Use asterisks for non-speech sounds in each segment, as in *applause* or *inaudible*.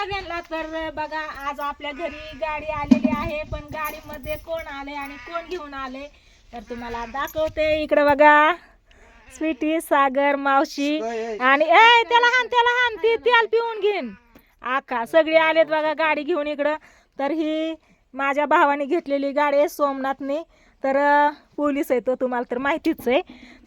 सगळ्यांना. तर बघा आज आपल्या घरी गाडी आलेली आहे पण गाडीमध्ये कोण आले आणि कोण घेऊन आले तर तुम्हाला दाखवते इकडे बघा. स्वीटी सागर मावशी. आणि ए त्याला हान त्याला हान. ती तेल पिऊन घेईन. आका सगळे आलेत बघा गाडी घेऊन इकडं. तर ही माझ्या भावाने घेतलेली गाडी आहे सोमनाथने. तर पोलीस आहे तो तुम्हाला तर माहितीच आहे.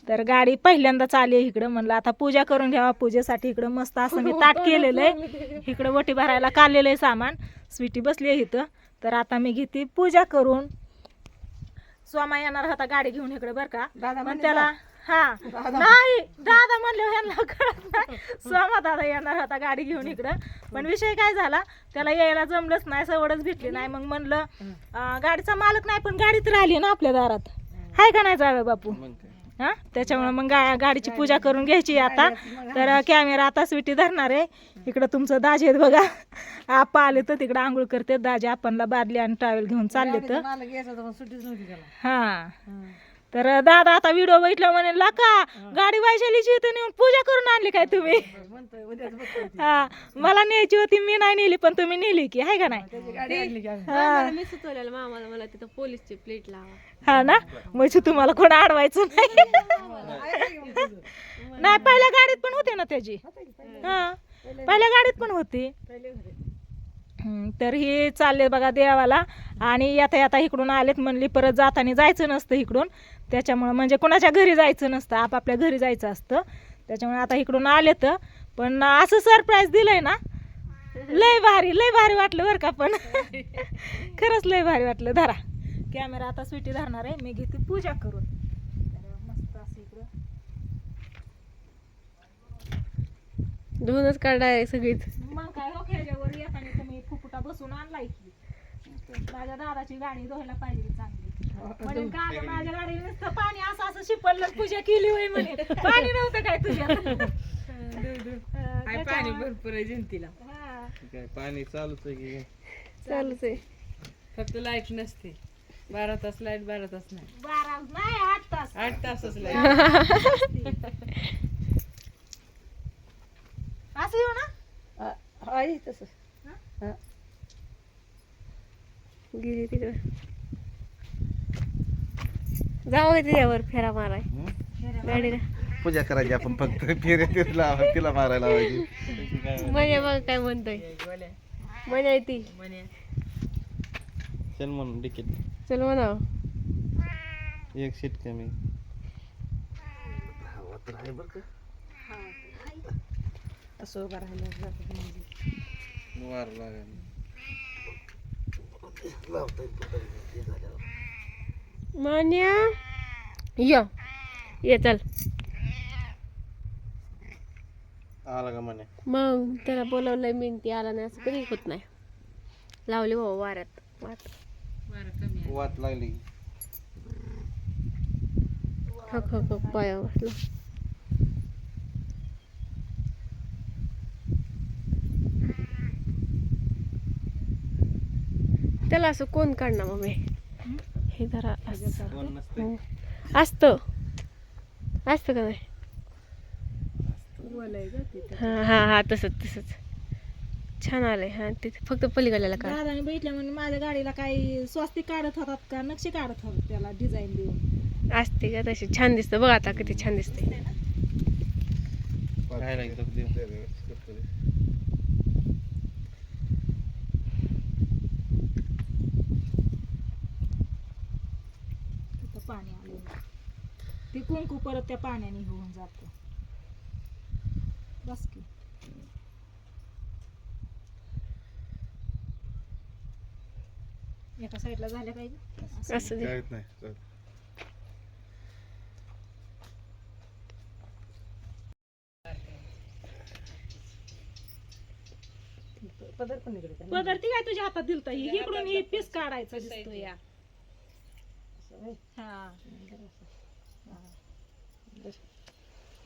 तर गाडी पहिल्यांदाच आली आहे इकडं. म्हणलं आता पूजा करून घ्यावा पूजेसाठी इकडं मस्त असं मी ताट केलेलं आहे. इकडं वटी भरायला काढलेलं आहे सामान. स्वीटी बसली आहे इथं. तर आता मी घेते पूजा करून. स्वामा येणार होता गाडी घेऊन इकडे बरं का. दादा त्याला हा. नाही दादा म्हणले ह्यांना कळत नाही. सोमा दादा येणार होता गाडी घेऊन इकडं. पण विषय काय झाला? त्याला यायला जमलंच नाही सवडच भेटली नाही. मग म्हणलं गाडीचा मालक नाही पण गाडी तर आली ना आपल्या दारात. हाय का नाही जावे बापू? हा? त्याच्यामुळे मग गा गाडीची पूजा करून घ्यायची आता. तर कॅमेरा आता स्वीटी धरणार आहे. इकडं तुमचं दाजे आहेत बघा. आपा आले तर तिकडं आंघोळ करते दाजे आपणला बादली आणि ट्रॅव्हल घेऊन चालले तर हा. तर दादा आता व्हिडिओ बघितला म्हणे लाका गाडी वैशालीची इथं नेऊन पूजा करून आणली काय तुम्ही? म्हणतोय उद्याच बघतो *laughs* ती. हा मला न्यायची होती मी नाही नेली पण तुम्ही नेली की हाय का नाही. हा. मी सुचवलेलं मामाला मला तिथं पोलीसची प्लेट लावा. हा ना? म्हणजे तुम्हाला कोण अडवायचं नाही. नाही पहिल्या गाडीत पण होते ना त्याची? हा. पहिल्या गाडीत पण होती. तर हे चालले बघा देवाला. आणि येता येता इकडून आलेत म्हणली परत जाताना जायचं नसतं इकडून. त्याच्यामुळं म्हणजे कोणाच्या घरी जायचं नसतं आपापल्या घरी जायचं असतं. त्याच्यामुळे आता इकडून आलेत. पण असं सरप्राईज दिलंय ना. लय भारी लय भारी वाटलं बरं का पण. *laughs* खरंच लय भारी वाटलं. धरा. कॅमेरा आता स्वीटी धरणार आहे. मी घेते पूजा करून. तर मस्त असं इकडं धुवूनच काढाय सगळीच. मग काय हो खेळल्यावर येताना. बसून आणलाय की. माझ्या दादाची गाडी धुवायला पाहिजे चांगली. म्हणे काय गं, माझ्या गाडीने नुसतं पाणी असं असं शिपडलं पूजा केली होय म्हणे. पाणी नव्हतं काय तुझ्या. *laughs* पाणी भरपूर आहे जयंतीला. हा. काय पाणी चालूच आहे की चालूच आहे. फक्त लाइट नसते. बारा तास लाइट बारा तास नाही. बारा नाही आठ तास. आठ तासच लाइट. असं येऊ ना? आहे तसं. गेली तिकडे. जाऊ त्याच्यावर फेरा माराय. गाडीला. पूजा करायची आपण फक्त. फेरे तिला तिला मारायला लावायची. मजा बघ काय म्हणतोय. मजा येते चल म्हणून तिकीट चल म्हणाव. एक सीट कमी. असं उभं राहिलं. वार लागेल. मान्या? ये. ये चल. आला का म्हणे मग त्याला बोलवलंय मी ती आला नाही असं कधी होत नाही. लावली बाबा वाऱ्यात. वाट. वाट लागली. हक हक हक पाया वाटलं त्याला असं कोण काढणार मग हे? जरा हो. असतं. असतं का नाही? का हा हा हा तसंच तसंच. छान आलंय हा तिथे फक्त पलीकडल्याला काढ. दादाने बघितलं म्हणजे माझ्या गाडीला काही स्वस्तिक काढत होतात का? नक्षी काढत होतात त्याला डिझाईन देऊन. असते का तशी. छान दिसतं. बघ आता किती छान दिसते राहायला एकदम देऊ. तिथं पाणी आलं ते कुंकू परत त्या पाण्याने होऊन जात. बस की. एका साईडला झाल्या पाहिजे? असं. असं दे. काहीच नाही. चल. पदर पण इकडे का? पदर ती काय तुझ्या हातात दिलता? ही इकडून ही पीस काढायचं दिसतो या.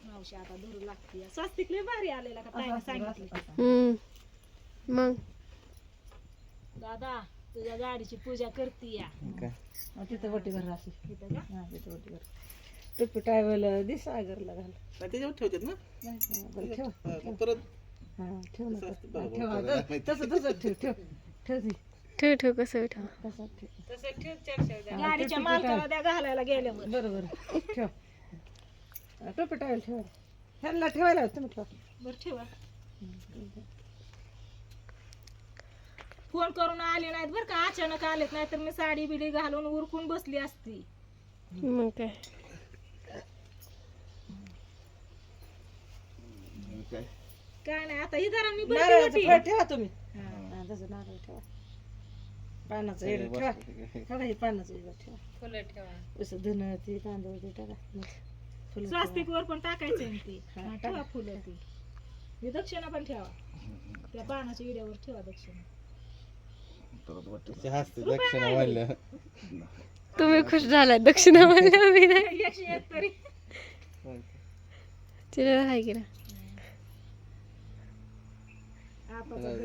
मावशी आता धरू लागते. स्वस्तिक लय भारी आलेला का ताईने सांगितलं. हम्म. मग? दादा तुझ्या गाडीची पूजा करते या. काय हा, तिथं वटी भर अशी इथं का? हा तिथं वटी भर. टुपी टायवेल दिस आगरला घाल. त्याच्यावर ठेवतात ना? हा, बरं ठेव. हा, मग परत हा ठेव ना. तसं. ठेवा तसं तसं ठेव ठेव. ठेव ती. ठेव ठेव कसं ठेव. गाडीच्या मालकाला द्या घालायला गेल्यावर. बरोबर. ठेव. टोपी टावेल ठेवा. ह्यांना ठेवायला तुम्ही ठेवा. बरं ठेवा. फोन करून आले नाहीत बरं का अचानक आलेत नाही तर मी साडी बिडी घालून उरकून बसली असती. मग काय? काय नाही आता ही जरा मी बसली होती ठेवा तुम्ही. हा, तसं नारळ ठेवा. पानाचं येडं ठेवा. ठेवा हे पानाचं येडं ठेवा. फुलं ठेवा. असं धन ते तांदूळ ते टाका. फुलं स्वस्तिक वर पण टाकायचं ती. हा, ठेवा फुलं ती. ही दक्षिणा पण ठेवा. त्या पानाच्या इड्यावर ठेवा दक्षिणा. हसते तुम्ही खुश झालाय दक्षिणा *laughs* म्हणल्या मी नाही. एकशे एक तरी. चिल्लर आहे की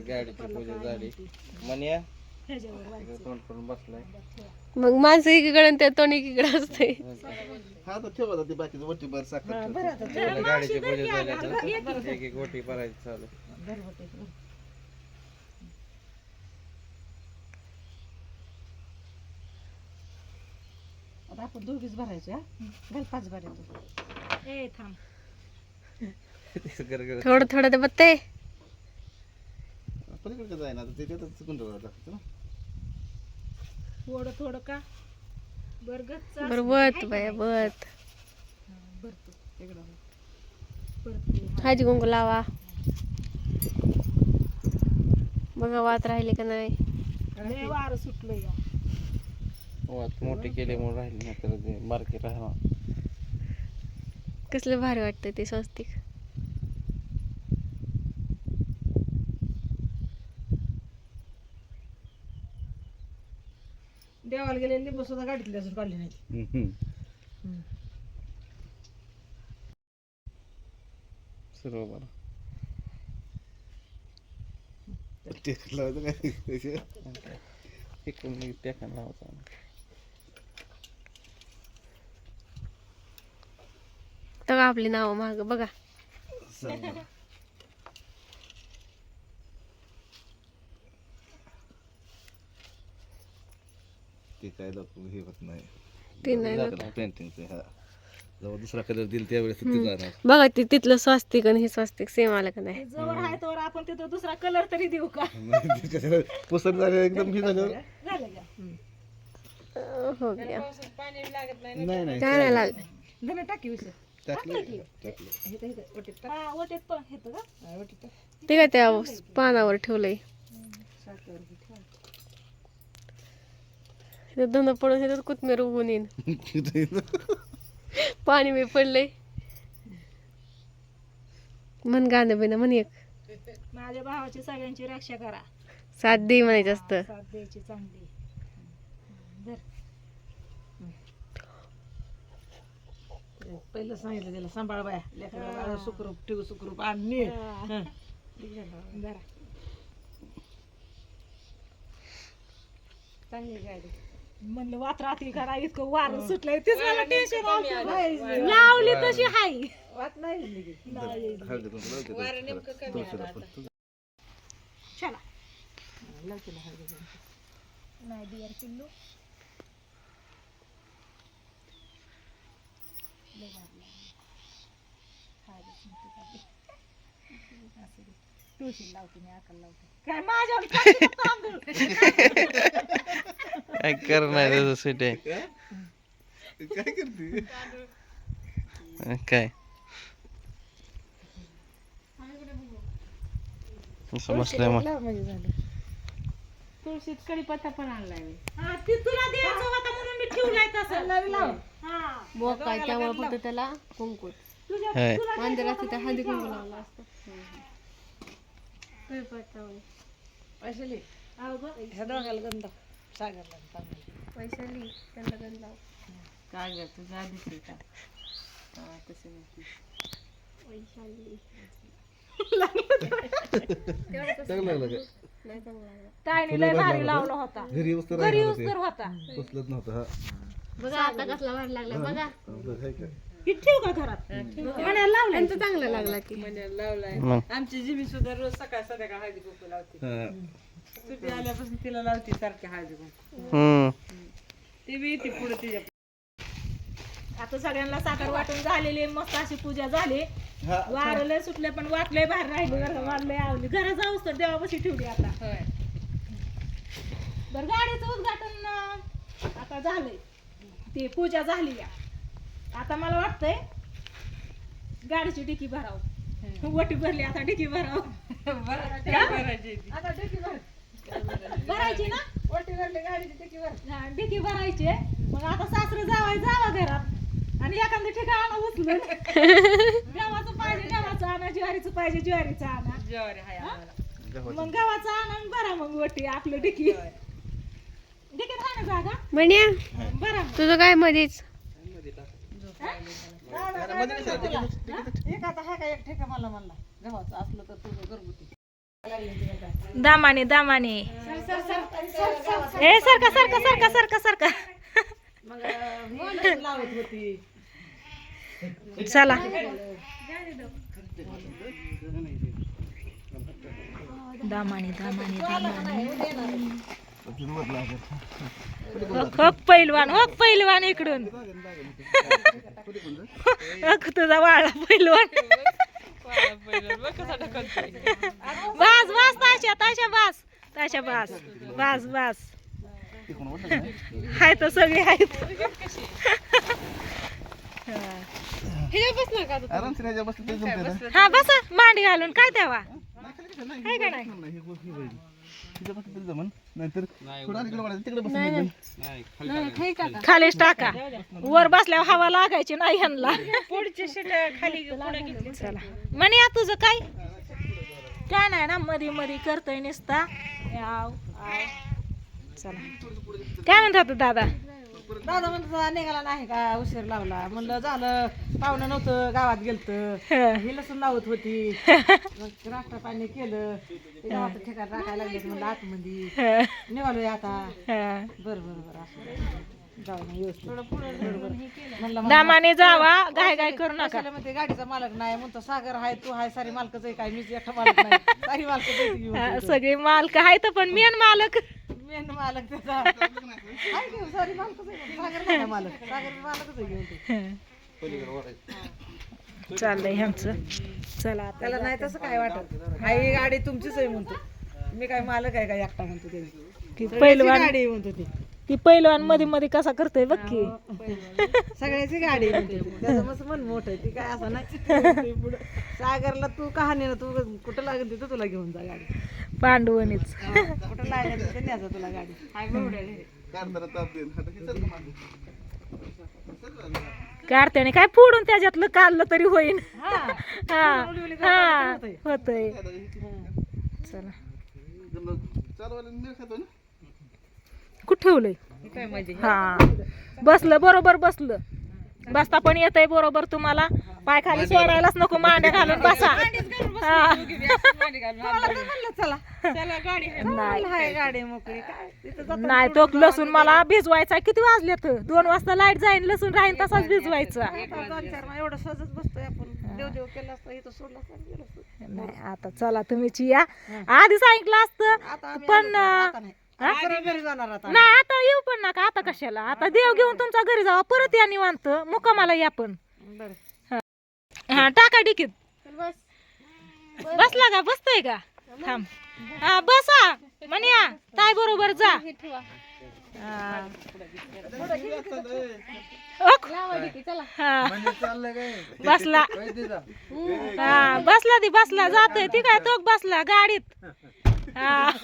गाडीची पूजा झाली. मग माणसं एकीकडे आणि त्या तोंड एकीकडे असते हा तर ठेवा आता ती बाकीचं वटी बर साखर बरं आता ठेवलं. गाडीची पूजा झाली आता. एक एक वटी भरायची चालू. बरं होते. आता आपण दोघीच भरायचे हा? घाल पाच भरायचे ए थांब. *laughs* गरगर थोडं थोडं ते बत्ते पलीकडे जाय ना आता ते त्यातच गुंडवलं लागतं ना थोडं थोडं का? बरगच बरं बाया बत भरतो इकडं भरतो हळदी कुंकू लावा. बघा वात राहिले का नाही? लय वारं सुटलं या. वात मोठी केली म्हणून राहिली नाही तर ते बारकी राहणार. कसलं भारी वाटतं ते स्वस्तिक. देवाला गेले लिंबू सुद्धा गाडीतले अजून काढले नाही. सर्व बरं टेक लावायचं काय इकडून मी टेकन लावायचं तर आपली नावं माग बघा. ते काय हे होत नाही. ते नाही ना. पेंटिंगचं हा. जेव्हा दुसरा कलर दिल त्यावेळेस ते जाणार. बघा ते तिथलं स्वस्तिक आणि हे स्वस्तिक सेम आलं का नाही? जवळ आहे तर आपण तिथं दुसरा कलर तरी देऊ का? *laughs* पुस्तक झालं एकदम हे झालं झालं का? अं, हो गया. नाही नाही काय नाही लागलं धन टाकी विषय टाकलं टाकलं. हे तर इथं वटीत टाक. हा वटेत पण. येतं का? हा, वटीत टाक. ते काय त्या पानावर ठेवलंय? धंदा पडून इथं कोथमीर उगून येईन. पाणी मी पडलंय. मन गाणं बिना म्हण एक. माझ्या भावाची सगळ्यांची रक्षा करा. साथ दे म्हणायचं असतं साथ द्यायची चांगली. धर. पहिलं सांगितलं त्याला सांभाळ बाया लेकराला सुखरूप ठेव सुखरूप आणि. धरा. चांगली गाडी. म्हणलं वात्राती करा इतकं वार सुटलंय तेच मला टेन्शन आलं. लावली तशी हाय. वाट नाही कुंकू लावते. चला. नाही बियर पिल्लू. मी आकाला लावते. काय माझ्यावर टाकते का तांदूळ काय? करणार त्याचं सीट आहे. काय? करते? काय? समजलंय मग. तुळशीत कडीपत्ता पण आणलाय हा, ती तुला द्यायचं होता म्हणून मी ठेवलाय तसं. लाव. हा. मग काय त्यामुळे फक्त त्याला कुंकू मंदिरात तिथे हळदी कुंकू लावला असतं. कडीपत्ता गं, ह्या दोघाला गंध. सागरला आणि पाण्याला. पैशाली त्यांना गंध लाव. काय ग तुझ्या आधीच आहे का? हा, तसे नाही. पैशाली चांगलं लागलं का? नाही चांगला लागला. ताईने लय भारी लावला होता. घरी राहिलं उस्तर होता होतं. बसलंच नव्हतं हा. बघा आता कसला भारी लागला बघा. बरं, हाय का? की ठेवू का घरात? म्हणायला लावलं त्यांचं चांगलं लागला की. लावलाय. मग? आमची जिमी सुद्धा रोज सकाळ संध्याकाळ हळदी कुंकू लावते. हा. सुट्टी आल्यापासून तिला लावते सारखी हळदी हम्म. ती बी येते पुढे तिच्या आता सगळ्यांना साखर वाटून झालेली आहे, मस्त अशी पूजा झाली. हा. वारं लय सुटले पण वाटलंय बाहेर राहिली बरं वाढलंय आवली. घरात जाऊस तर देवापाशी ठेवली आता. बरं गाडीचं उद्घाटन अं, आता झालंय. ती पूजा झाली या. आता मला वाटतंय गाडीची डिकी भराव. वटी भरली आता डिकी भराव. *laughs* आता डिकी भर भरायची ना? वरती भरली गाडीची टिकी भर. हा, डिकी भरायची. मग आता सासरं जावाय जावा घरात. आणि एखादं ठिकाण उचलून. *laughs* गव्हाचं पाहिजे गव्हाचं आणा ज्वारीचं पाहिजे ज्वारीचं आणा. ज्वारी हाय मग गव्हाचं आणा आणि भरा मग वटी आपलं डिकी डिकीत ना जागा? म्हण्या भरा तुझं काय मध्येच एक आता हा का एक ठेका मला म्हणला गव्हाचं असलं तर तुझं घरगुती. दामाने दामाने. ए सारखा सारखा सारखा सारखा सारखा. चला. दामाने दामाने दामाने. पैलवान हो पैलवान इकडून. अख तुझा वाळा पैलवान. बास बास ताशा ताशा बास. ताशा बास. बास बास. हाय तर सगळे आहेत. हा. हा बसा. मांडी घालून. काय द्यावा का नाही? हे ही. खालीच टाका. वर बसल्यावर हवा लागायची नाही ह्यांना पुढची सीट खाली चला. म्हणे या तुझं काय? काय नाही ना मधी मधी करतोय नुसता. चला. काय म्हणतात दादा? दादा म्हणतो निघाला नाही का? उशीर लावला. म्हणलं झालं. पाहुणं नव्हतं गावात गेलतं. ही लसूण लावत होती. मग नाश्ता पाणी केलं. ते गावात ठिकाण राखायला लागले म्हणलं आतमध्ये. निघालोय आता. बरं बरं बरं. असं दामाने जावा. गाय गाय करू नका. म्हणते गाडीचा मालक नाही. म्हणतो सागर हाय तू हाय सारी मालकच आहे काय मीच एकटा मालक नाही. सारी. सगळे मालक आहेत पण मेन मालक मेन मालक त्याचा हाय की सारी मालकच आहे. म्हणतो. सागर नाही मालक? सागर मालकच आहे की म्हणतो. पलीकडे वाढायचं. चाललंय ह्यांचं चला आता त्याला नाही तसं काय वाटत. हाय ही गाडी तुमचीच आहे म्हणतो. मी काय मालक आहे का एकटा म्हणतो त्याची ती पैलवान गाडी आहे म्हणतो ती. ती पैलवानमध्ये मध्ये कसा करतोय बघ की. सगळ्याची गाडी आहे म्हणतो ती. त्याचं मस्त मन मोठं आहे. ती काय असं नाही. पुढं सागरला तू कहाणी तू कुठं लागेल तिथं तुला घेऊन जा गाडी. पांडवणीच कुठं लागेल तिथं न्यायचं तुला गाडी. हाय बरोबर काढ जरा ताप देईन. आता चल ना मागे. काढत्याने काय फोडून त्याच्यातलं काढलं तरी होईन. हा. हा. हा. होतय. चला. कुठं ठेवलंय? हा. बसलं बरोबर बसलं. बसता पण येतंय बरोबर तुम्हाला. पाय खाली सोडायलाच नको मांड्या घालून बसा. हा. नाही. हाय गाडी मोकळी. काय? तिथं जाताना नाही तो लसूण मला भिजवायचा किती वाजले तर दोन वाजता लाइट जाईन लसूण राहीन तसाच भिजवायचा. आता दोन चार महिने एवढं सहजच बसतोय आपण. देव देव केलं असतं इथं सोडलं असतं आणि गेलो असतो. नाही आता चला तुम्हीच या. आधी सांगितलं आता असतं आम्ही पण आलो तर आता नाही. हा? सरळ घरी जाणार आता नाही आता येऊ पण नका. आता कशाला? आता देव घेऊन तुमच्या घरी जावा. परत या निवांत. मुक्कामाला या पण. बरं. हा टाका डिकीत. बस बसला का? बसतय का? थांब. हा बसा. म्हणया ताई बरोबर जा. हे. हा. बसला. हा बसला ती बसला. जातोय ती काय? तो बसला गाडीत. हा. *laughs*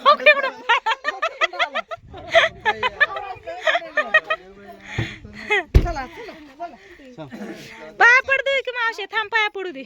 *laughs* चला चला चला. पाया पडू दे की मावशी थांब पाया पडू दे.